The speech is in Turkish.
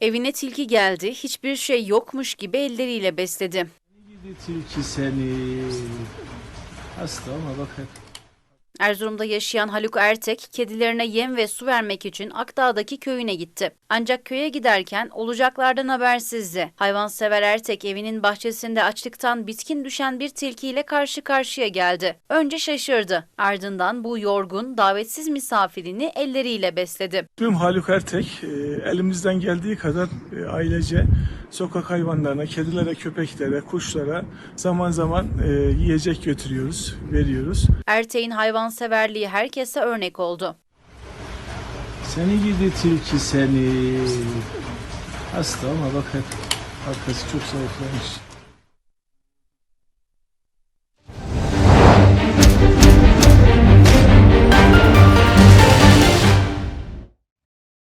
Evine tilki geldi, hiçbir şey yokmuş gibi elleriyle besledi. Gidi tilki seni. Hasta ama bak hep. Erzurum'da yaşayan Haluk Ertek, kedilerine yem ve su vermek için Akdağ'daki köyüne gitti. Ancak köye giderken olacaklardan habersizdi. Hayvansever Ertek evinin bahçesinde açlıktan bitkin düşen bir tilkiyle karşı karşıya geldi. Önce şaşırdı. Ardından bu yorgun, davetsiz misafirini elleriyle besledi. Tüm Haluk Ertek e, elimizden geldiği kadar e, ailece sokak hayvanlarına, kedilere, köpeklere, kuşlara zaman zaman e, yiyecek götürüyoruz, veriyoruz. Ertek'in hayvanseverliği herkese örnek oldu. Seni gidi tilki seni. Hasta ama bak. Arkası çok zayıflamış.